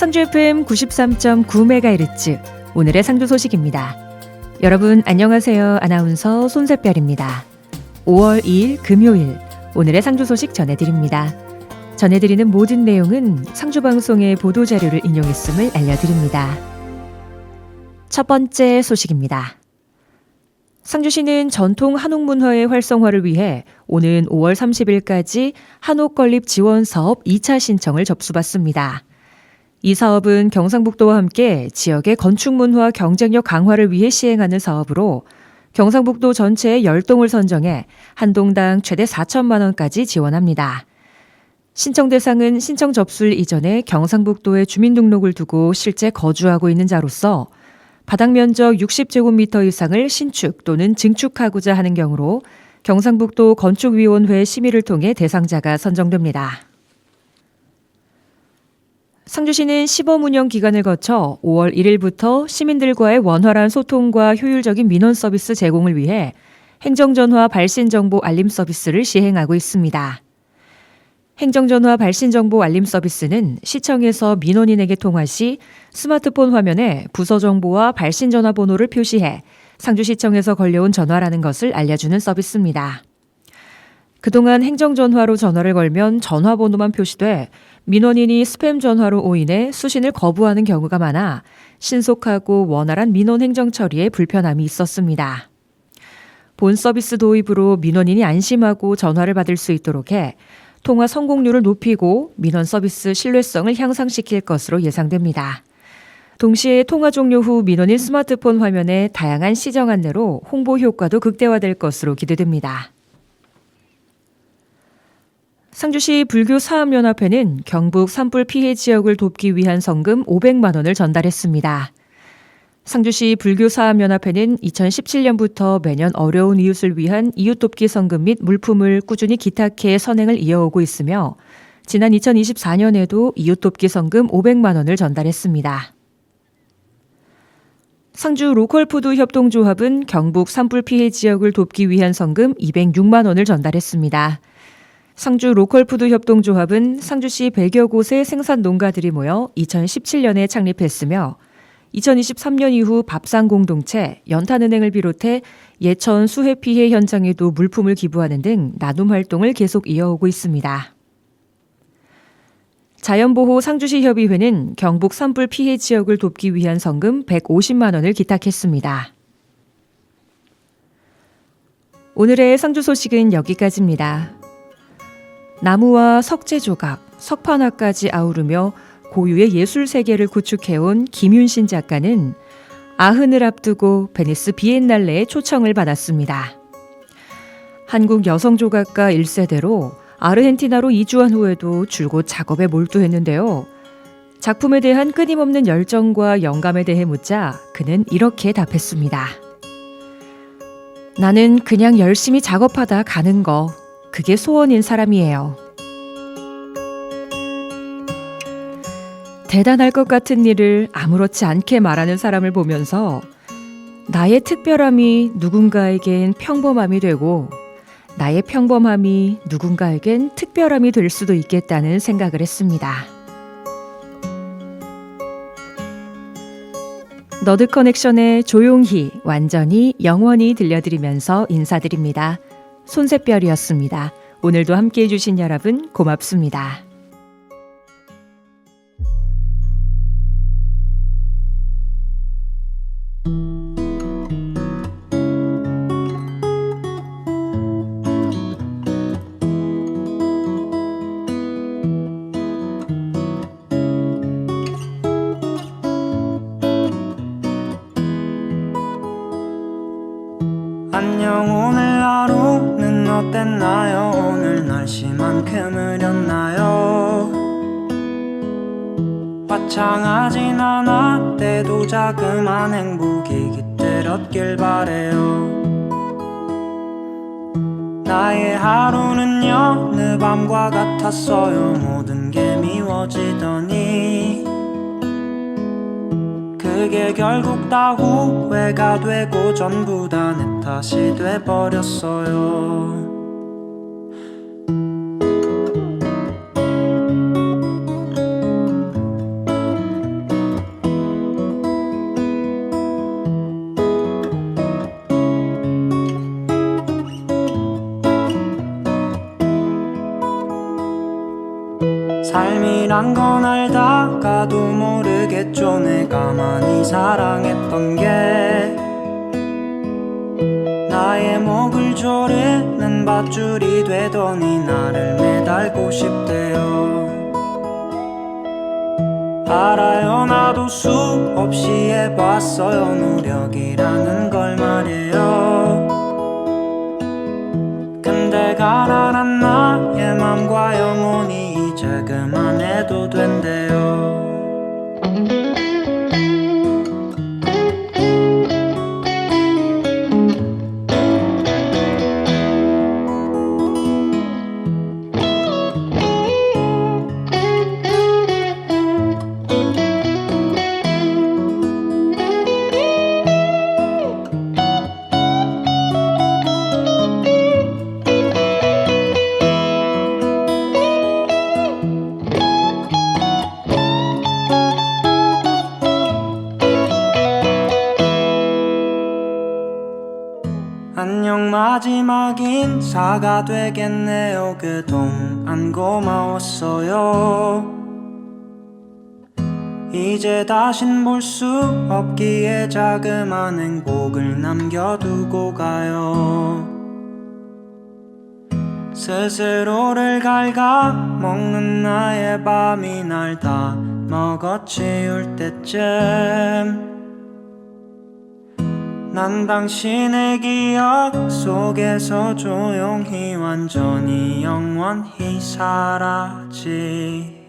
상주 FM 93.9MHz 오늘의 상주 소식입니다. 여러분 안녕하세요. 아나운서 손세별입니다. 5월 2일 금요일 오늘의 상주 소식 전해드립니다. 전해드리는 모든 내용은 상주 방송의 보도 자료를 인용했음을 알려드립니다. 첫 번째 소식입니다. 상주시는 전통 한옥 문화의 활성화를 위해 오는 5월 30일까지 한옥 건립 지원 사업 2차 신청을 접수받습니다. 이 사업은 경상북도와 함께 지역의 건축 문화 경쟁력 강화를 위해 시행하는 사업으로 경상북도 전체의 10동을 선정해 한 동당 최대 4천만 원까지 지원합니다. 신청 대상은 신청 접수일 이전에 경상북도에 주민등록을 두고 실제 거주하고 있는 자로서 바닥 면적 60제곱미터 이상을 신축 또는 증축하고자 하는 경우로 경상북도 건축위원회 심의를 통해 대상자가 선정됩니다. 상주시는 시범 운영 기간을 거쳐 5월 1일부터 시민들과의 원활한 소통과 효율적인 민원 서비스 제공을 위해 행정전화 발신정보 알림 서비스를 시행하고 있습니다. 행정전화 발신정보 알림 서비스는 시청에서 민원인에게 통화 시 스마트폰 화면에 부서 정보와 발신전화 번호를 표시해 상주시청에서 걸려온 전화라는 것을 알려주는 서비스입니다. 그동안 행정전화로 전화를 걸면 전화번호만 표시돼 민원인이 스팸 전화로 오인해 수신을 거부하는 경우가 많아 신속하고 원활한 민원 행정 처리에 불편함이 있었습니다. 본 서비스 도입으로 민원인이 안심하고 전화를 받을 수 있도록 해 통화 성공률을 높이고 민원 서비스 신뢰성을 향상시킬 것으로 예상됩니다. 동시에 통화 종료 후 민원인 스마트폰 화면에 다양한 시정 안내로 홍보 효과도 극대화될 것으로 기대됩니다. 상주시 불교 사업연합회는 경북 산불 피해 지역을 돕기 위한 성금 500만 원을 전달했습니다. 상주시 불교사업연합회는 2017년부터 매년 어려운 이웃을 위한 이웃돕기 성금 및 물품을 꾸준히 기탁해 선행을 이어오고 있으며 지난 2024년에도 이웃돕기 성금 500만 원을 전달했습니다. 상주 로컬푸드 협동조합은 경북 산불 피해 지역을 돕기 위한 성금 206만 원을 전달했습니다. 상주 로컬푸드 협동조합은 상주시 100여 곳의 생산 농가들이 모여 2017년에 창립했으며 2023년 이후 밥상 공동체, 연탄은행을 비롯해 예천 수해 피해 현장에도 물품을 기부하는 등 나눔 활동을 계속 이어오고 있습니다. 자연보호 상주시 협의회는 경북 산불 피해 지역을 돕기 위한 성금 150만 원을 기탁했습니다. 오늘의 상주 소식은 여기까지입니다. 나무와 석재 조각, 석판화까지 아우르며 고유의 예술 세계를 구축해온 김윤신 작가는 아흔을 앞두고 베니스 비엔날레에 초청을 받았습니다. 한국 여성 조각가 1세대로 아르헨티나로 이주한 후에도 줄곧 작업에 몰두했는데요. 작품에 대한 끊임없는 열정과 영감에 대해 묻자 그는 이렇게 답했습니다. 나는 그냥 열심히 작업하다 가는 거, 그게 소원인 사람이에요. 대단할 것 같은 일을 아무렇지 않게 말하는 사람을 보면서 나의 특별함이 누군가에겐 평범함이 되고 나의 평범함이 누군가에겐 특별함이 될 수도 있겠다는 생각을 했습니다. 너드 커넥션의 조용히 완전히 영원히 들려드리면서 인사드립니다. 손새별이었습니다. 오늘도 함께 해주신 여러분 고맙습니다. 어땠나요? 오늘 날씨만큼 흐렸나요? 화창하진 않았대도 자그만 행복이 깃들었길 바래요. 나의 하루는 여느 밤과 같았어요. 모든 게 미워지더니. 그게 결국 다 후회가 되고 전부 다 내 탓이 돼버렸어요 삶이란 건 알다가도 모르겠죠. 내가 많이 사랑했던 게 나의 목을 조르는 밧줄이 되더니 나를 매달고 싶대요. 알아요. 나도 수없이 해봤어요. 노력이라는 걸 말이에요. 근데 가난한 나의 맘과 영혼이 이제 그만해도 된대요 인사가 되겠네요. 그동안 고마웠어요. 이제 다신 볼 수 없기에 자그만 행복을 남겨두고 가요. 스스로를 갉아 먹는 나의 밤이 날 다 먹어치울 때쯤 난 당신의 기억 속에서 조용히 완전히 영원히 사라지